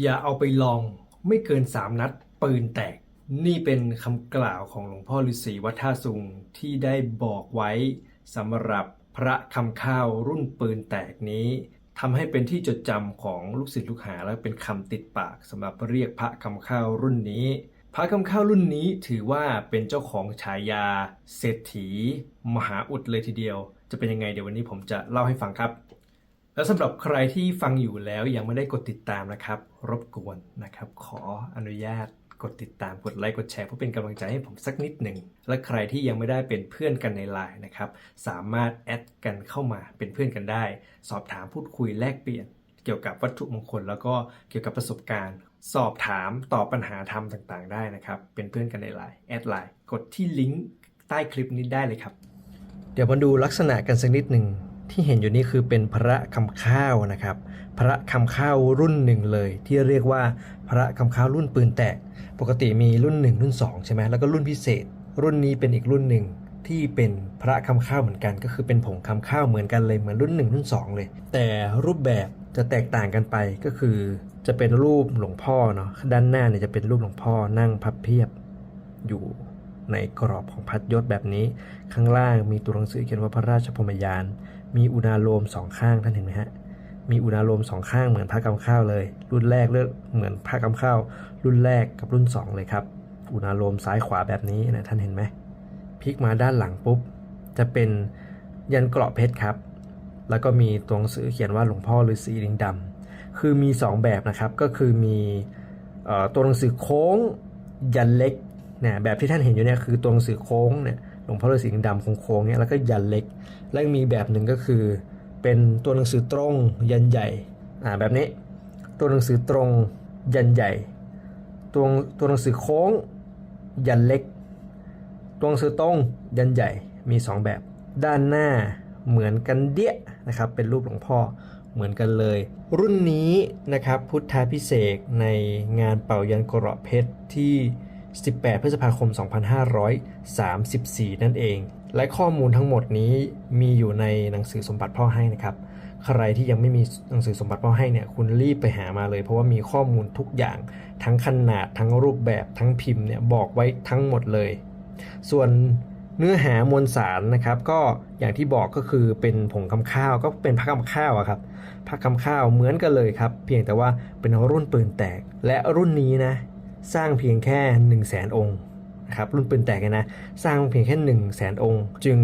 อย่าเอาไปลองไม่เกิน 3 นัดปืนแตก นี่เป็นคำกล่าวของหลวงพ่อฤาษีวัดท่าสุงที่ได้บอกไว้สำหรับพระคำข้าวรุ่นปืนแตกนี้ทำให้เป็นที่จดจำของลูกศิษย์ลูกหาและเป็นคำติดปากสำหรับเรียกพระคำข้าวรุ่นนี้ พระคำข้าวรุ่นนี้ถือว่าเป็นเจ้าของฉายา เศรษฐี มหาอุดเลยทีเดียว จะเป็นยังไงเดี๋ยววันนี้ผมจะเล่าให้ฟังครับ แล้วสำหรับใครที่ฟังอยู่แล้วยังไม่ได้กดติดตามนะครับ รบกวนนะครับ ขออนุญาตกดติดตามกดไลค์กดแชร์เพื่อเป็นกำลังใจให้ผมสักนิดหนึ่ง และใครที่ยังไม่ได้เป็นเพื่อนกันในไลน์นะครับ สามารถแอดกันเข้ามาเป็นเพื่อนกันได้ สอบถามพูดคุยแลกเปลี่ยน เกี่ยวกับวัตถุมงคล แล้วก็เกี่ยวกับประสบการณ์ สอบถามตอบปัญหาธรรมต่างๆ ได้นะครับ เป็นเพื่อนกันในไลน์แอดไลน์กดที่ลิงก์ใต้คลิปนี้ได้เลยครับ เดี๋ยวมาดูลักษณะกันสักนิดหนึ่ง ที่เห็นอยู่นี่คือเป็นพระคำข้าวนะครับ พระคำข้าวรุ่นหนึ่งเลย ที่เรียกว่าพระคำข้าวรุ่นปืนแตก ปกติมีรุ่น 1 รุ่น 2 ใช่ไหมแล้วก็รุ่นพิเศษ รุ่นนี้เป็นอีกรุ่นหนึ่งที่เป็นพระคำข้าวเหมือนกัน ก็คือเป็นผงคำข้าวเหมือนกันเลยเหมือนรุ่น 1 รุ่น 2 เลย แต่รูปแบบจะแตกต่างกันไปก็คือจะเป็นรูปหลวงพ่อเนาะด้านหน้าเนี่ยจะเป็นรูปหลวงพ่อนั่งพับเพียบอยู่ในกรอบของพัดยศแบบนี้ ข้างล่างมีตัวหนังสือเขียนว่าพระราชพรมยาน มีอุณาโลมสองข้างท่านเห็นไหมฮะ มีอุณาโลมสองข้างเหมือนพระกำข้าวเลย รุ่นแรกเลือกเหมือนพระกำข้าว รุ่นแรกกับรุ่นสองเลยครับ อุณาโลมซ้ายขวาแบบนี้นะท่านเห็นไหมพลิกมาด้านหลังปุ๊บ จะเป็นยันเกราะเพชรครับ แล้วก็มีตัวหนังสือเขียนว่าหลวงพ่อฤาษีลิงดำคือมี 2 แบบนะครับ ก็คือมีตัวหนังสือโค้งยันเล็กเนี่ยแบบที่ท่านเห็นอยู่เนี่ยคือตัวหนังสือโค้งเนี่ย งพ่อฤาษีดำโค้งๆเนี่ยแล้วก็ยันเล็ก และมีแบบหนึ่งก็คือ เป็นตัวหนังสือตรงยันใหญ่อ่าแบบนี้ ตัวหนังสือตรงยันใหญ่ ตัวตัวหนังสือโค้งยันเล็ก ตัวหนังสือตรงยันใหญ่มี 2 แบบ ด้านหน้าเหมือนกันเดี้ยนะครับเป็นรูปหลวงพ่อเหมือนกันเลย รุ่นนี้นะครับพุทธาพิเศษในงานเป่ายันกระเพชรที่ 18 พฤษภาคม 2534 นั่นเอง และข้อมูลทั้งหมดนี้มีอยู่ในหนังสือสมบัติพ่อให้นะครับ ใครที่ยังไม่มีหนังสือสมบัติพ่อให้เนี่ยคุณรีบไปหามาเลย เพราะว่ามีข้อมูลทุกอย่าง ทั้งขนาดทั้งรูปแบบทั้งพิมพ์เนี่ยบอกไว้ทั้งหมดเลย ส่วนเนื้อหามวลสารนะครับ ก็อย่างที่บอกก็คือเป็นผงคำข้าวก็เป็นพักคำข้าวอะครับพักคำข้าวเหมือนกันเลยครับ เพียงแต่ว่าเป็นรุ่นปืนแตกและรุ่นนี้นะ สร้างเพียงแค่ 1 0 0 0 0แสนองค์นะครับรุ่นปืนแตกเนี่ยนะสร้างเพียงแค่1 0 0 0 0แสนองค์ จึง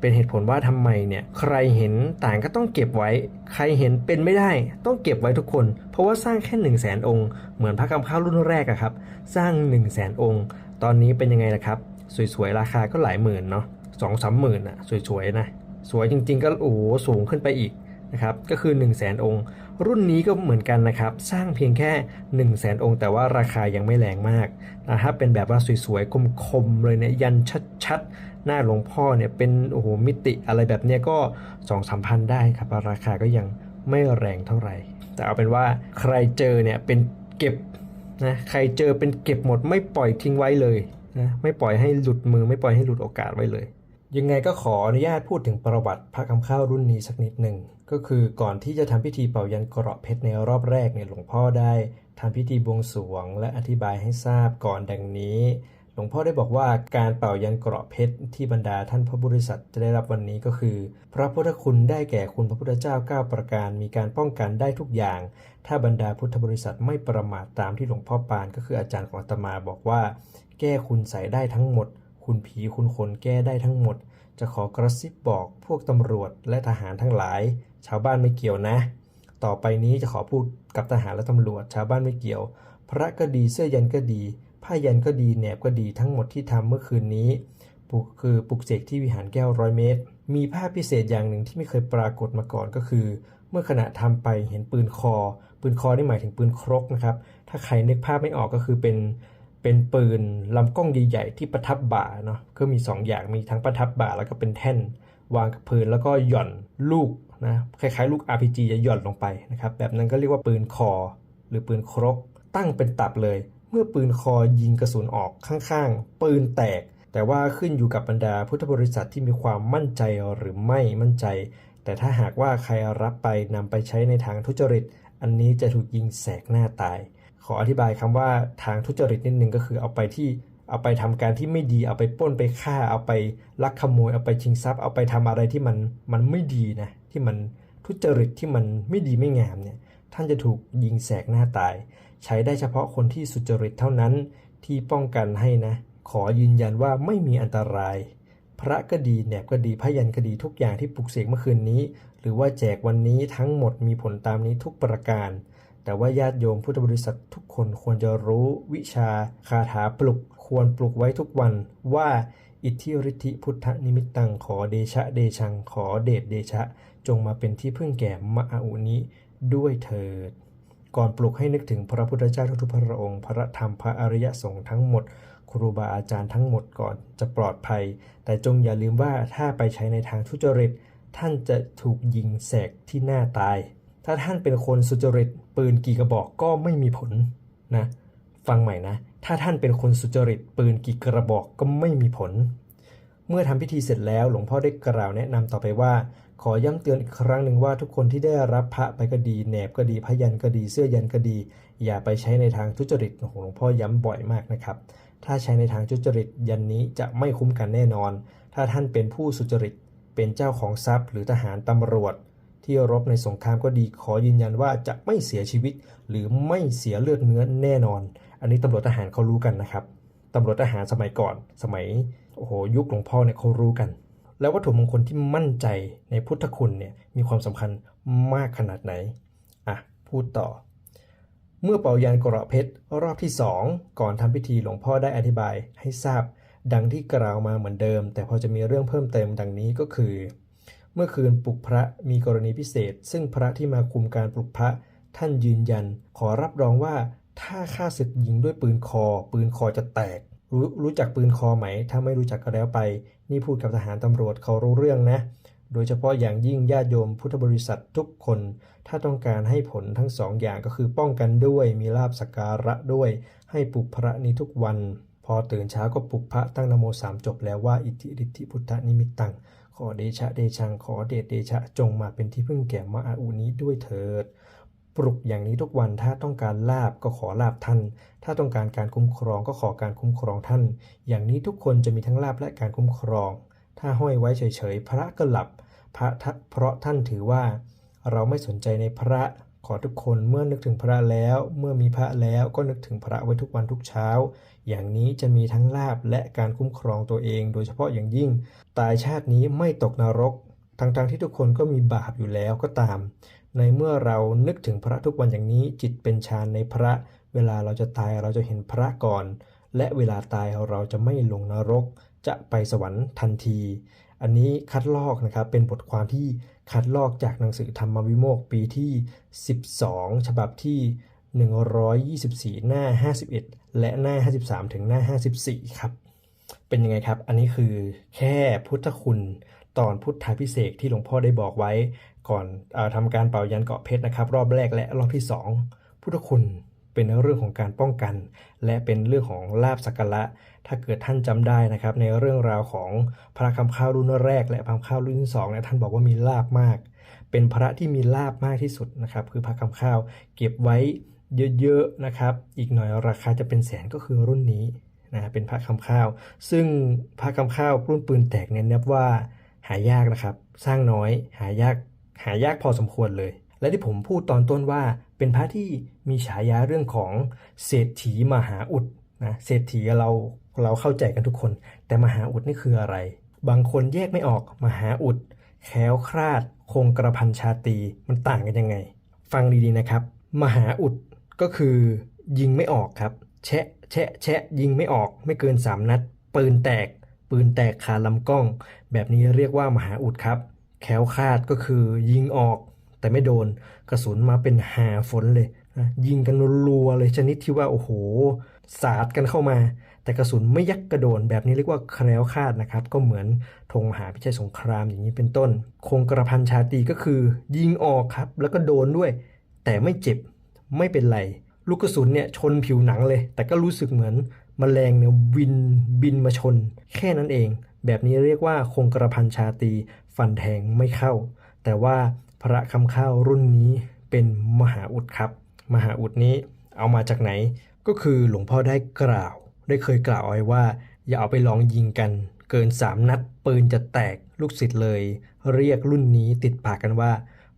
เป็นเหตุผลว่าทำไมเนี่ยใครเห็นต่างก็ต้องเก็บไว้ ใครเห็นเป็นไม่ได้ ต้องเก็บไว้ทุกคน เพราะว่าสร้างแค่ 1 0 0 0 0แสนองค์เหมือนพระกำข้าวรุ่นแรกอะครับสร้าง 1 0 0 0 0แสนองค์ ตอนนี้เป็นยังไงล่ะครับ สวยๆ ราคาก็หลายหมื่นเนาะสองสามหมื่นอะสวยๆนะสวยจริงๆ ก็โอ้โหสูงขึ้นไปอีกนะครับก็คือ 1 0 0 0 0แสนองค์ รุ่นนี้ก็เหมือนกันนะครับ สร้างเพียงแค่ 1 0 0 0 0แสนองค์ แต่ว่าราคายังไม่แรงมากนะถ้าเป็นแบบว่าสวยๆ คมๆ เลยเนี่ยยันชัดๆ หน้าหลวงพ่อเนี่ยเป็นโอ้โหมิติอะไรแบบเนี้ยก็2 3 0 0พันได้ครับ ราคาก็ยังไม่แรงเท่าไหร่ แต่เอาเป็นว่าใครเจอเนี่ยเป็นเก็บนะใครเจอเป็นเก็บหมดไม่ปล่อยทิ้งไว้เลยนะไม่ปล่อยให้หลุดมือไม่ปล่อยให้หลุดโอกาสไว้เลย ยังไงก็ขออนุญาตพูดถึงประวัติพระคำข้าวรุ่นนี้สักนิดหนึ่ง ก็คือก่อนที่จะทำพิธีเป่ายันเกราะเพชรในรอบแรกเนี่ยหลวงพ่อได้ทำพิธีบวงสรวง และอธิบายให้ทราบก่อนดังนี้ หลวงพ่อได้บอกว่าการเป่ายันเกราะเพชรที่บรรดาท่านพระบริษัทจะได้รับวันนี้ก็คือ พระพุทธคุณได้แก่คุณพระพุทธเจ้า 9 ประการ มีการป้องกันได้ทุกอย่าง ถ้าบรรดาพุทธบริษัทไม่ประมาทตามที่หลวงพ่อปานก็คืออาจารย์ของอาตมาบอกว่า แก้คุณใส่ได้ทั้งหมด คุณผีคุณคนแก้ได้ทั้งหมด จะขอกระซิบบอกพวกตำรวจและทหารทั้งหลาย ชาวบ้านไม่เกี่ยวนะ ต่อไปนี้จะขอพูดกับทหารและตำรวจ ชาวบ้านไม่เกี่ยว พระก็ดีเสื้อยันก็ดี ผ้ายันก็ดีแหนบก็ดีทั้งหมดที่ทำเมื่อคืนนี้ปุกคือปลุกเสกที่วิหารแก้วร้อยเมตร มีภาพพิเศษอย่างหนึ่งที่ไม่เคยปรากฏมาก่อนก็คือ เมื่อขณะทำไปเห็นปืนคอ ปืนคอนี่หมายถึงปืนครกนะครับ ถ้าใครนึกภาพไม่ออกก็คือเป็น เป็นปืนลำกล้องใหญ่ๆที่ประทับบ่าเนาะก็มี 2 อย่างมีทั้งประทับบ่าแล้วก็เป็นแท่น วางกับพื้นแล้วก็หย่อนลูกนะคล้ายๆ ลูก RPG จะหย่อนลงไปนะครับแบบนั้นก็เรียกว่าปืนคอ หรือปืนครก ตั้งเป็นตับเลย เมื่อปืนคอยิงกระสุนออกข้างๆ ปืนแตก แต่ว่าขึ้นอยู่กับบรรดาพุทธบริษัทที่มีความมั่นใจหรือไม่มั่นใจ แต่ถ้าหากว่าใครรับไปนำไปใช้ในทางทุจริต อันนี้จะถูกยิงแสกหน้าตาย ขออธิบายคำว่าทางทุจริตนิดนึงก็คือเอาไปที่เอาไปทำการที่ไม่ดีเอาไปป้นไปฆ่า เอาไปลักขโมย เอาไปชิงทรัพย์ เอาไปทำอะไรที่มันมันไม่ดีนะที่มันทุจริตที่มันไม่ดีไม่งามเนี่ยท่านจะถูกยิงแสกหน้าตาย ใช้ได้เฉพาะคนที่สุจริตเท่านั้นที่ป้องกันให้นะ ขอยืนยันว่าไม่มีอันตราย พระก็ดีแหนบก็ดีพยันก็ดีทุกอย่างที่ปลุกเสกเมื่อคืนนี้ หรือว่าแจกวันนี้ทั้งหมดมีผลตามนี้ทุกประการ แต่ว่าญาติโยมพุทธบริษัททุกคนควรจะรู้วิชาคาถาปลุก ควรปลุกไว้ทุกวันว่าอิทธิฤทธิพุทธนิมิตตังขอเดชะเดชังขอเดชเดชะ จงมาเป็นที่พึ่งแก่มะอุนี้ด้วยเถิด ก่อนปลุกให้นึกถึงพระพุทธเจ้าทุกพระองค์ พระธรรมพระอริยสงฆ์ทั้งหมด ครูบาอาจารย์ทั้งหมดก่อนจะปลอดภัย แต่จงอย่าลืมว่าถ้าไปใช้ในทางทุจริต ท่านจะถูกยิงแสกที่หน้าตาย ถ้าท่านเป็นคนสุจริตปืนกี่กระบอกก็ไม่มีผลนะฟังใหม่นะ ถ้าท่านเป็นคนสุจริตปืนกี่กระบอกก็ไม่มีผล เมื่อทำพิธีเสร็จแล้วหลวงพ่อได้กล่าวแนะนำต่อไปว่า ขอย้ำเตือนอีกครั้งหนึ่งว่าทุกคนที่ได้รับพระไปก็ดีแหนบก็ดีพยันก็ดีเสื้อยันก็ดี อย่าไปใช้ในทางทุจริตโอ้โหหลวงพ่อย้ำบ่อยมากนะครับ ถ้าใช้ในทางทุจริตยันนี้จะไม่คุ้มกันแน่นอน ถ้าท่านเป็นผู้สุจริตเป็นเจ้าของทรัพย์ หรือทหารตำรวจ ที่รบในสงครามก็ดีขอยืนยันว่าจะไม่เสียชีวิต หรือไม่เสียเลือดเนื้อแน่นอน อันนี้ตำรวจทหารเขารู้กันนะครับตำรวจทหารสมัยก่อน สมัยโอ้โหยุคหลวงพ่อเนี่ยเขารู้กัน แล้ววัตถุมงคลที่มั่นใจในพุทธคุณเนี่ยมีความสำคัญมากขนาดไหนอะพูดต่อ เมื่อเป่ายานกระเพชรรอบที่ 2 ก่อนทำพิธีหลวงพ่อได้อธิบายให้ทราบดังที่กล่าวมาเหมือนเดิม แต่พอจะมีเรื่องเพิ่มเติมดังนี้ก็คือ เมื่อคืนปลุกพระมีกรณีพิเศษ ซึ่งพระที่มาคุมการปลุกพระ ท่านยืนยัน ขอรับรองว่า ถ้าข้าศึกยิงด้วยปืนคอ ปืนคอจะแตก รู้รู้จักปืนคอไหม ถ้าไม่รู้จักก็แล้วไป นี่พูดกับทหารตำรวจเขารู้เรื่องนะ โดยเฉพาะอย่างยิ่งญาติโยมพุทธบริษัททุกคน ถ้าต้องการให้ผลทั้งสองอย่างก็คือป้องกันด้วยมีลาบสกการะด้วย ให้ปลุกพระนี้ทุกวัน พอตื่นเช้าก็ปลุกพระตั้งนโมสามจบแล้วว่าอิทธิฤทธิพุทธนิมิตตัง ขอเดชะเดชังขอเดชเดชะจงมาเป็นที่พึ่งแก่มหาอุนี้ด้วยเถิด ปลุกอย่างนี้ทุกวันถ้าต้องการลาบก็ขอลาบท่าน ถ้าต้องการการคุ้มครองก็ขอการคุ้มครองท่าน อย่างนี้ทุกคนจะมีทั้งลาบและการคุ้มครอง ถ้าห้อยไว้เฉยๆ พระก็หลับพระเพราะท่านถือว่า เราไม่สนใจในพระ ขอทุกคนเมื่อนึกถึงพระแล้ว เมื่อมีพระแล้วก็นึกถึงพระไว้ทุกวันทุกเช้า อย่างนี้จะมีทั้งลาบและการคุ้มครองตัวเอง โดยเฉพาะอย่างยิ่ง ตายชาตินี้ไม่ตกนรก ทั้งๆที่ทุกคนก็มีบาปอยู่แล้วก็ตาม ในเมื่อเรานึกถึงพระทุกวันอย่างนี้จิตเป็นฌานในพระ เวลาเราจะตายเราจะเห็นพระก่อน และเวลาตายเราจะไม่ลงนรก จะไปสวรรค์ทันที อันนี้คัดลอกนะครับเป็นบทความที่ คัดลอกจากหนังสือธรรมวิโมกปีที่ 12 ฉบับที่ 124 หน้า 51 และหน้า 53 ถึงหน้า 54 ครับ เป็นยังไงครับ อันนี้คือแค่พุทธคุณตอนพุทธาพิเศษที่หลวงพ่อได้บอกไว้ ก่อนออทำการเป่ายันเกาะเพชรนะครับ รอบแรกและรอบที่ 2 พุทธคุณเป็นเรื่องของการป้องกัน และเป็นเรื่องของลาบสักการะ ถ้าเกิดท่านจำได้นะครับในเรื่องราวของพระคำข้าวรุ่นแรก และพระคำข้าวรุ่นที่สองเนี่ยท่านบอกว่ามีลาบมาก เป็นพระที่มีลาบมากที่สุดนะครับคือพระคำข้าวเก็บไว้เยอะๆนะครับอีกหน่อยราคาจะเป็นแสนก็คือรุ่นนี้นะเป็นพระคำข้าว ซึ่งพระคำข้าวรุ่นปืนแตกเนี่ยนับว่าหายากนะครับ สร้างน้อยหายากหายากพอสมควรเลย และที่ผมพูดตอนต้นว่าเป็นพระที่มีฉายาเรื่องของเศรษฐีมหาอุดนะเศรษฐีเรา เราเข้าใจกันทุกคน แต่มหาอุดนี่คืออะไร บางคนแยกไม่ออกมหาอุดแคล้วคลาด คงกระพันชาตีมันต่างกันยังไง ฟังดีๆนะครับ มหาอุดก็คือยิงไม่ออกครับแชะแชะแชะยิงไม่ออกไม่เกิน 3 นัด ปืนแตก ปืนแตกคาลำกล้อง แบบนี้เรียกว่ามหาอุดครับแคล้วคาดก็คือยิงออก แต่ไม่โดนกระสุนมาเป็นหาฝนเลยยิงกันรัวเลยชนิดที่ว่าโอ้โห สาดกันเข้ามา แต่กระสุนไม่ยักกระโดนแบบนี้เรียกว่าแคล้วคาดนะครับ ก็เหมือนธงมหาพิชัยสงครามอย่างนี้เป็นต้น คงกระพันชาตีก็คือ ยิงออกครับ แล้วก็โดนด้วย แต่ไม่เจ็บไม่เป็นไร ลูกกระสุนเนี่ยชนผิวหนังเลย แต่ก็รู้สึกเหมือนมแมลงเนี่ยวินบินมาชน แค่นั้นเอง แบบนี้เรียกว่าคงกระพันชาตีฟันแทงไม่เข้า แต่ว่าพระคำข้าวรุ่นนี้เป็นมหาอุดครับ มหาอุดนี้เอามาจากไหนก็คือหลวงพ่อได้กล่าว ได้เคยกล่าวไว้ว่า อย่าเอาไปลองยิงกัน เกิน 3 นัดปืนจะแตกลูกศิษย์เลย เรียกรุ่นนี้ติดปากกันว่า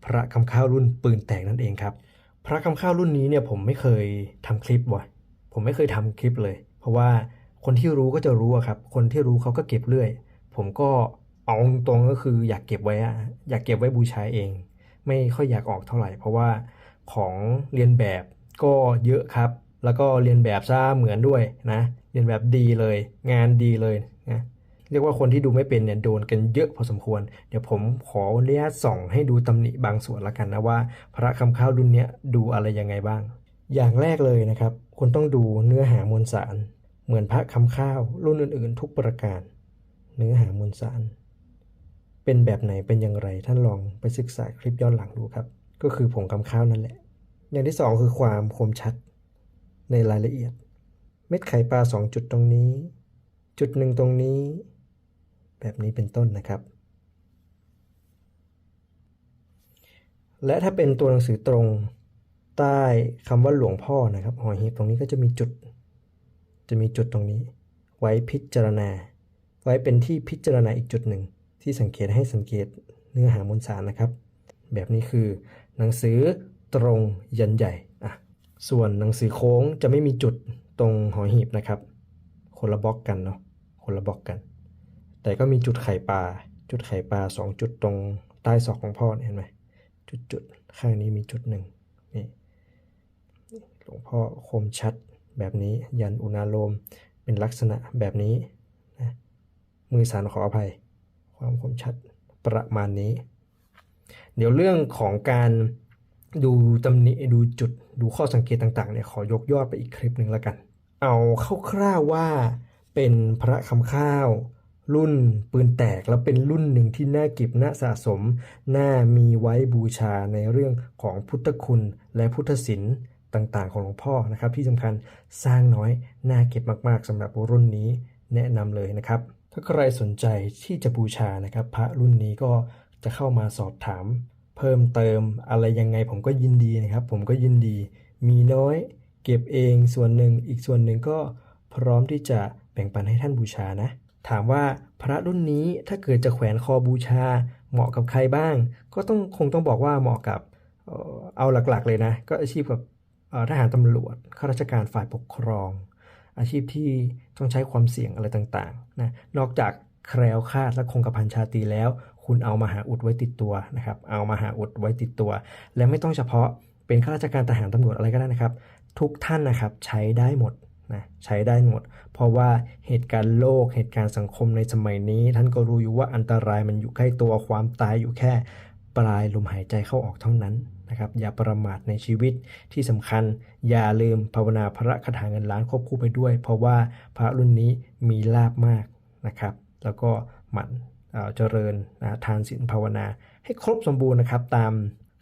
พระคำข้าวรุ่นปืนแตกนั่นเองครับ พระคำข้าวรุ่นนี้เนี่ยผมไม่เคยทำคลิปว่ะผมไม่เคยทำคลิปเลย เพราะว่าคนที่รู้ก็จะรู้ครับ คนที่รู้เขาก็เก็บเรื่อย ผมก็เอาตรงก็คืออยากเก็บไว้อะอยากเก็บไว้บูชาเอง ไม่ค่อยอยากออกเท่าไหร่ เพราะว่าของเรียนแบบก็เยอะครับ แล้วก็เรียนแบบซะเหมือนด้วยนะ เรียนแบบดีเลย งานดีเลยนะเรียกว่าคนที่ดูไม่เป็นเนี่ยโดนกันเยอะพอสมควร เดี๋ยวผมขออนุญาตส่องให้ดูตำหนิบางส่วนละกันนะว่า พระคำข้าวรุ่นเนี้ยดูอะไรยังไงบ้าง อย่างแรกเลยนะครับคุณต้องดูเนื้อหามวลสาร เหมือนพระคำข้าวรุ่นอื่น ๆ ทุกประการ เนื้อหามวลสาร เป็นแบบไหนเป็นอย่างไรท่านลองไปศึกษาคลิปย้อนหลังดูครับ ก็คือผงคำข้าวนั่นแหละ อย่างที่สองคือความคมชัด ในรายละเอียด เม็ดไข่ปลาสองจุดตรงนี้ จุดหนึ่งตรงนี้ แบบนี้เป็นต้นนะครับ และถ้าเป็นตัวหนังสือตรงใต้คำว่าหลวงพ่อนะครับหอหีบตรงนี้ก็จะมีจุด จะมีจุดตรงนี้ ไว้พิจารณา ไว้เป็นที่พิจารณาอีกจุดหนึ่ง ที่สังเกตให้สังเกตเนื้อหามวลสารนะครับ แบบนี้คือ หนังสือตรงยันใหญ่ ส่วนหนังสือโค้งจะไม่มีจุดตรงหอหีบนะครับ คนละบล็อกกันเนาะคนละบล็อกกัน แต่ก็มีจุดไข่ปลาจุดไข่ปลาสองจุดตรงใต้ศอกของพ่อเห็นไหมจุดจุดๆข้างนี้มีจุดหนึ่งนี่หลวงพ่อคมชัดแบบนี้ยันอุณาโลมเป็นลักษณะแบบนี้นะมือสารขออภัย ความคมชัดประมาณนี้ เดี๋ยวเรื่องของการ ดูตำหนิดูจุดดูข้อสังเกตต่างๆเนี่ยขอยกยอดไปอีกคลิปหนึ่งแล้วกัน เอาคร่าวๆว่าเป็นพระคำข้าว รุ่นปืนแตกแล้วเป็นรุ่นหนึ่งที่น่าเก็บน่าสะสม น่ามีไว้บูชาในเรื่องของพุทธคุณและพุทธศิลป์ต่างๆ ของหลวงพ่อนะครับ ที่สำคัญสร้างน้อยน่าเก็บมากๆสำหรับรุ่นนี้แนะนำเลยนะครับ ถ้าใครสนใจที่จะบูชานะครับ พระรุ่นนี้ก็จะเข้ามาสอบถาม เพิ่มเติมอะไรยังไงผมก็ยินดีนะครับ ผมก็ยินดี มีน้อยเก็บเองส่วนหนึ่งอีกส่วนหนึ่งก็พร้อมที่จะแบ่งปันให้ท่านบูชานะ ถามว่าพระรุ่นนี้ถ้าเกิดจะแขวนคอบูชา เหมาะกับใครบ้าง ก็ต้องคงต้องบอกว่าเหมาะกับเอาหลักๆเลยนะ ก็อาชีพกับทหารตำรวจข้าราชการฝ่ายปกครอง อาชีพที่ต้องใช้ความเสี่ยงอะไรต่างๆนะนอกจากแคล้วคลาดและคงกระพันชาตีแล้ว คุณเอามาหาอุดไว้ติดตัวนะครับ เอามาหาอุดไว้ติดตัว และไม่ต้องเฉพาะเป็นข้าราชการทหารตำรวจอะไรก็ได้นะครับ ทุกท่านนะครับใช้ได้หมดนะใช้ได้หมด เพราะว่าเหตุการณ์โลกเหตุการณ์สังคมในสมัยนี้ ท่านก็รู้อยู่ว่าอันตรายมันอยู่ใกล้ตัวความตายอยู่แค่ปลายลมหายใจเข้าออกเท่านั้นนะครับอย่าประมาทในชีวิตที่สำคัญ อย่าลืมภาวนาพระคาถาเงินล้านควบคู่ไปด้วย เพราะว่าพระรุ่นนี้มีลาบมากนะครับ แล้วก็หมั่น เจริญนะทานศีลภาวนา ให้ครบสมบูรณ์นะครับ ตาม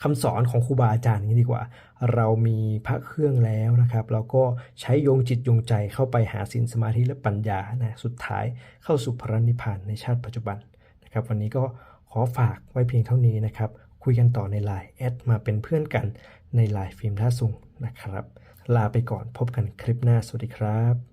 คำสอนของครูบาอาจารย์อย่างนี้ดีกว่า เรามีพระเครื่องแล้วนะครับ เราก็ใช้โยงจิตโยงใจเข้าไปหาศีลสมาธิและปัญญานะสุดท้ายเข้าสู่พระนิพพานในชาติปัจจุบันนะครับ วันนี้ก็ขอฝากไว้เพียงเท่านี้นะครับ คุยกันต่อในไลน์แอดมาเป็นเพื่อนกันในไลน์ฟิล์มท่าสุงนะครับ ลาไปก่อนพบกันคลิปหน้าสวัสดีครับ